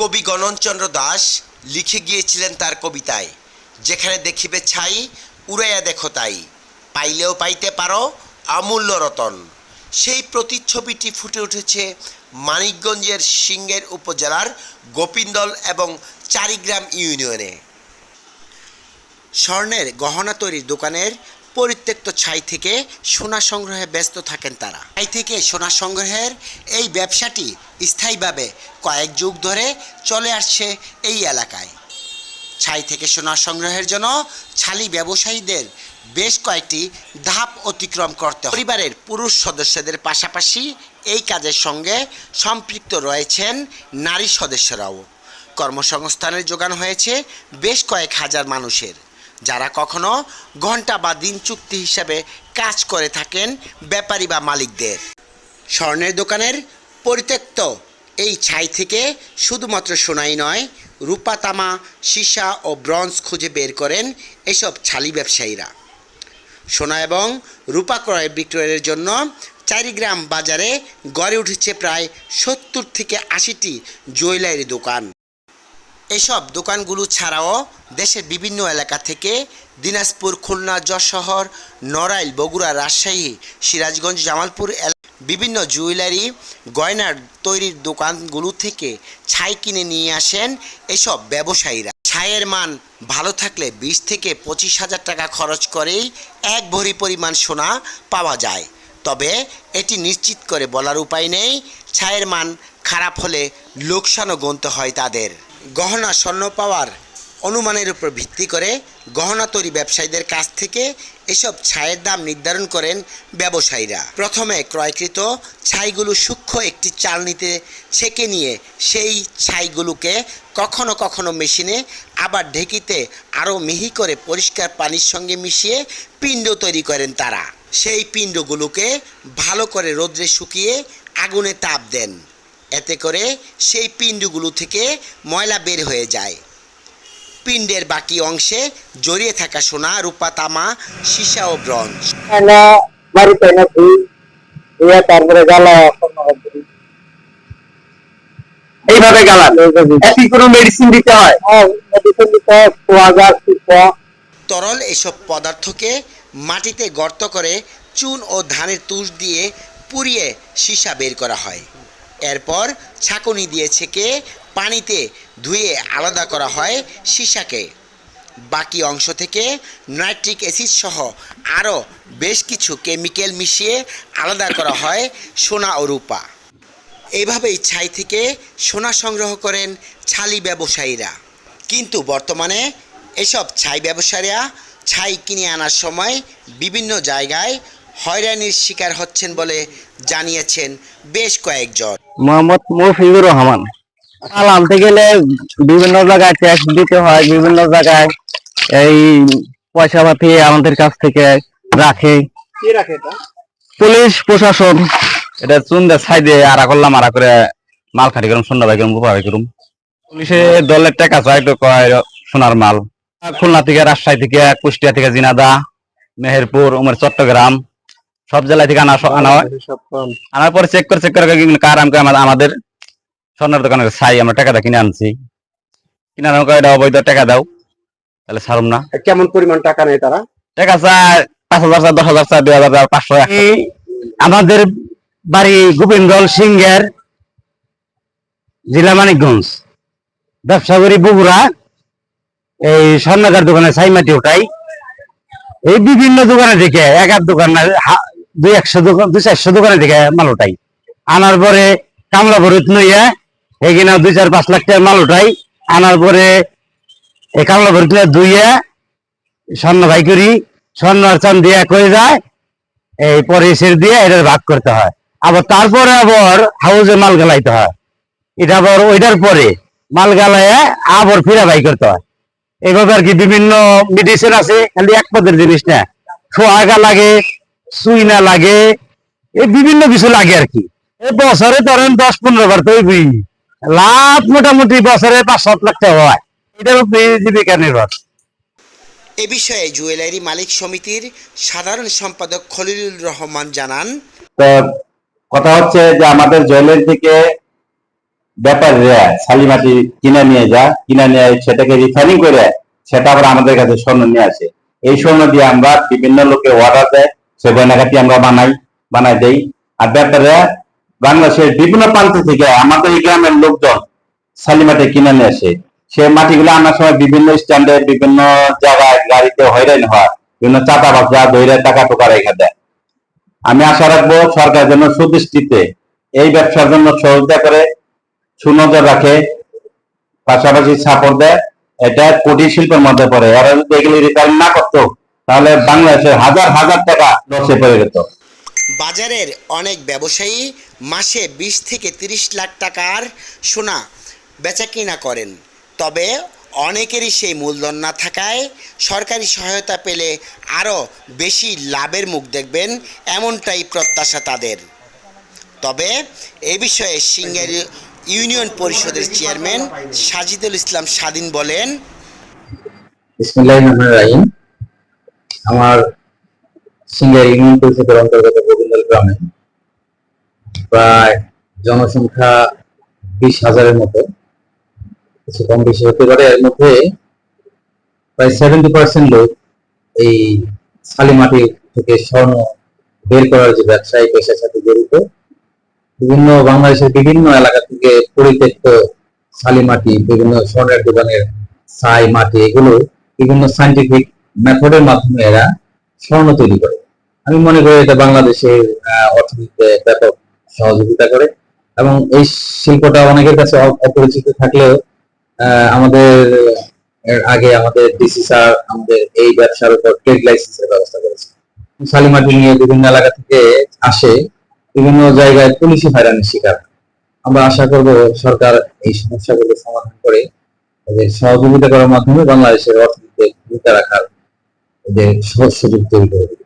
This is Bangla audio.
কবি গণনচন্দ্র দাস লিখে গিয়েছিলেন তার কবিতায়, যেখানে দেখিবে ছাই, উড়াইয়া দেখো তাই, পাইলেও পাইতে পারো অমূল্য রতন। সেই প্রতিচ্ছবিটি ফুটে উঠেছে মানিকগঞ্জের সিংহের উপজেলার গোপিন্দল এবং চারিগ্রাম ইউনিয়নে। স্বর্ণের গহনা তৈরির দোকানের পরিত্যক্ত ছাই থেকে সোনা সংগ্রহে ব্যস্ত থাকেন তারা। ছাই থেকে সোনা সংগ্রহের এই ব্যবসাটি স্থায়ীভাবে কয়েক যুগ ধরে চলে আসছে এই এলাকায়। ছাই থেকে সোনা সংগ্রহের জন্য ছালি ব্যবসায়ীদের বেশ কয়েকটি ধাপ অতিক্রম করতে পরিবারের পুরুষ সদস্যদের পাশাপাশি এই কাজের সঙ্গে সম্পৃক্ত রয়েছেন নারী সদস্যরাও। কর্মসংস্থানের যোগান হয়েছে বেশ কয়েক হাজার মানুষের। যারা কখনো ঘণ্টা বা দিন চুক্তি হিসাবে কাজ করে থাকেন ব্যাপারী বা মালিকদের। স্বর্ণের দোকানের পরিত্যক্ত এই ছাই থেকে শুধুমাত্র সোনাই নয়, রূপা, তামা, সীসা ও ব্রঞ্জ খুঁজে বের করেন এসব ছালি ব্যবসায়ীরা। সোনা এবং রূপা ক্রয় বিক্রয়ের জন্য চারিগ্রাম বাজারে গড়ে উঠেছে প্রায় সত্তর থেকে আশিটি জুয়েলারি দোকান। এসব দোকানগুলো ছাড়াও দেশের বিভিন্ন এলাকা থেকে দিনাজপুর, খুলনা যশোহর নড়াইল, বগুড়া, রাজশাহী, সিরাজগঞ্জ, জামালপুর বিভিন্ন জুয়েলারি, গয়নার তৈরির দোকানগুলো থেকে ছাই কিনে নিয়ে আসেন এসব ব্যবসায়ীরা। ছাইয়ের মান ভালো থাকলে বিশ থেকে পঁচিশ হাজার টাকা খরচ করেই এক ভরি পরিমাণ সোনা পাওয়া যায়। তবে এটি নিশ্চিত করে বলার উপায় নেই ছায়ের মান খারাপ হলে লোকসানও গুনতে হয় তাদের। গহনা, স্বর্ণ পাওয়ার অনুমানের উপর ভিত্তি করে গহনা তৈরি ব্যবসায়ীদের কাছ থেকে এসব ছায়ের দাম নির্ধারণ করেন ব্যবসায়ীরা। প্রথমে ক্রয়কৃত ছাইগুলো সূক্ষ্ম একটি চালনিতে ছেঁকে নিয়ে সেই ছাইগুলোকে কখনো কখনো মেশিনে, আবার ঢেকিতে আরও মিহি করে পরিষ্কার পানির সঙ্গে মিশিয়ে পিণ্ড তৈরি করেন তারা। সেই পিণ্ডগুলোকে ভালো করে রোদ্রে শুকিয়ে আগুনে তাপ দেন। এতে করে সেই পিণ্ডগুলো থেকে ময়লা বের হয়ে যায়। পিণ্ডের বাকি অংশে জড়িয়ে থাকা সোনা রূপা তামা সীসা ও ব্রঞ্জ। তারপরে গালা এইভাবে গালান এটি কোনো মেডিসিন দিতে হয়? মেডিসিন দিতে খোয়া তরল এসব পদার্থকে মাটিতে গর্ত করে চুন ও ধানের তুষ দিয়ে পুড়িয়ে সীসা বের করা হয়। এরপর ছাঁকুনি দিয়ে ছেঁকে পানিতে ধুয়ে আলাদা করা হয় সীসাকে। বাকি অংশ থেকে নাইট্রিক অ্যাসিড সহ আরও বেশ কিছু কেমিক্যাল মিশিয়ে আলাদা করা হয় সোনা ও রূপা। এইভাবেই ছাই থেকে সোনা সংগ্রহ করেন ছালি ব্যবসায়ীরা। কিন্তু বর্তমানে এসব ছাই ব্যবসায়ীরা ছাই কিনে আনার সময় বিভিন্ন জায়গায় হয়রানির শিকার হচ্ছেন বলে জানিয়েছেন বেশ কয়েকজন। মোহাম্মদ মফিজুর রহমান। মাল আনতে গেলে বিভিন্ন জায়গায় ট্যাক্স দিতে হয় বিভিন্ন জায়গায় এই পয়সা পাতি আমাদের কাছ থেকে রাখে। কি রাখে এটা? পুলিশ প্রশাসন। এটা চুন্দা ছাই দিয়ে আড়া করলাম আড়া করে মাল খাটি করুম সন্ধ্যা ভাই করুম গোপা বাই করুম। পুলিশে দলের টাকা চাই তো কয় সোনার মাল। খুলনা থেকে রাজশাহী থেকে কুষ্টিয়া থেকে জিনাদা মেহেরপুর উমের চট্টগ্রাম। সব জেলা থেকে আনা আনা হয়। আনার পরে চেক করে চেক করে কার আমাকে আমা- আমাদের স্বর্ণের দোকানে ছাই আমরা টাকাটা কিনে আনছি। কিনে আনার এটা অবৈধ টাকা দাও। তাহলে ছাড়ুম না। কেমন পরিমাণ টাকা নেয় তারা? টাকা চায় পাঁচ হাজার চায় দশ হাজার চায় দুই হাজার চায় পাঁচশো আমাদের বাড়ি গোবিন্দল সিংহের জেলা মানিকগঞ্জ। ব্যবসা করি বগুড়া। এই স্বর্ণকার দোকানে ছাই মাটি ওঠাই এই বিভিন্ন দোকানে থেকে এক এক দোকানে দুই একশো দোকান দুই চারশো দোকানে থেকে মাল উঠাই। আনার পরে কামলা ভরিত নইয়া এখানে দুই চার পাঁচ লাখ টাকার মাল উঠাই। আনার পরে এই কামলা ভরিত ধুইয়া স্বর্ণ ভাই করি, স্বর্ণ আর চান দিয়ে হয়ে যায়, এই পরে এসে দিয়ে এটার ভাগ করতে হয়। আবার তারপরে আবার হাউজে মাল গালাইতে হয়। এটা আবার ওইটার পরে মাল গালায় আবার ফিরা ভাই করতে হয়। এভাবে আর কি বিভিন্ন মেডিসিন আছে, খালি এক পদের জিনিস না। সোহাগা লাগে সুইনা লাগে এই বিভিন্ন কিছু লাগে আর কি। এই বছরে ধরেন দশ পনেরো বার তৈরি লাভ মোটামুটি বছরে পাঁচ সাত লাখ টাকা হয়। উপরে জীবিকা নির্ভর। এ বিষয়ে জুয়েলারি মালিক সমিতির সাধারণ সম্পাদক খলিলুর রহমান জানান। তো কথা হচ্ছে যে আমাদের জুয়েলারি থেকে ব্যাপারীরা শালি মাটি কিনে নিয়ে যা কিনে নিয়ে সেটাকে রিফাইনিং করে সেটা আবার আমাদের কাছে স্বর্ণ নিয়ে আসে। এই স্বর্ণ দিয়ে আমরা বিভিন্ন লোকে অর্ডার দেয় সে গয়নাঘাটি আমরা বানাই বানাই দেই। আর ব্যাপারীরা বাংলাদেশের বিভিন্ন প্রান্ত থেকে আমাদের এই গ্রামের লোকজন শালি মাটি কিনে নিয়ে আসে। সে মাটিগুলো আনার সময় বিভিন্ন স্ট্যান্ডে বিভিন্ন জায়গায় গাড়িতে হয়রান হয়, বিভিন্ন চাপা বাচ্চা ধৈর্য টাকা টোকা রেখে দেয়। আমি আশা রাখব সরকার যেন সুদৃষ্টিতে এই ব্যবসার জন্য সহযোগিতা করে, সুনজর রাখে, পাশাপাশি সাপোর্ট দেয়। এটা কুটির শিল্পের মধ্যে পড়ে। এরা যদি এগুলি রিটার্ন না করতো তাহলে বাংলাদেশের হাজার হাজার টাকা লসে পড়ে যেত। বাজারের অনেক ব্যবসায়ী মাসে বিশ থেকে তিরিশ লাখ টাকার সোনা বেচা কিনা করেন। তবে অনেকেরই সেই মূলধন না থাকায় সরকারি সহায়তা পেলে আরও বেশি লাভের মুখ দেখবেন এমনটাই প্রত্যাশা তাদের। তবে এ বিষয়ে সিঙ্গার ইউনিয়ন পরিষদের চেয়ারম্যান সাজিদুল ইসলাম স্বাধীন বলেন আমার সিঙ্গার ইউনিয়ন পরিষদের অন্তর্গত গোবিন্দল গ্রামে প্রায় জনসংখ্যা বিশ হাজারের মতো, কিছু কম বেশি হতে পারে। এর মধ্যে প্রায় সেভেন্টি পার্সেন্ট লোক এই শালি মাটি থেকে স্বর্ণ বের করার যে ব্যবসায়ী, পেশার সাথে জড়িত। বিভিন্ন বাংলাদেশের বিভিন্ন এলাকা থেকে পরিত্যক্ত শালি মাটি, বিভিন্ন স্বর্ণের দোকানের ছাই মাটি, এগুলো বিভিন্ন সাইন্টিফিক মেথডের মাধ্যমে এরা স্বর্ণ তৈরি করে। আমি মনে করি এটা বাংলাদেশের অর্থনীতিতে ব্যাপক সহযোগিতা করে এবং এই শিল্পটা অনেকের কাছে অপরিচিত থাকলেও আমাদের আগে আমাদের ডিসি স্যার আমাদের এই ব্যবসার উপর ট্রেড লাইসেন্সের ব্যবস্থা করেছে। শালিমাটি নিয়ে বিভিন্ন এলাকা থেকে আসে, বিভিন্ন জায়গায় পুলিশি হয়রানির শিকার। আমরা আশা করব সরকার এই সমস্যাগুলো সমাধান করে সহযোগিতা করার মাধ্যমে বাংলাদেশের অর্থনীতিতে ভূমিকা রাখার でそうするという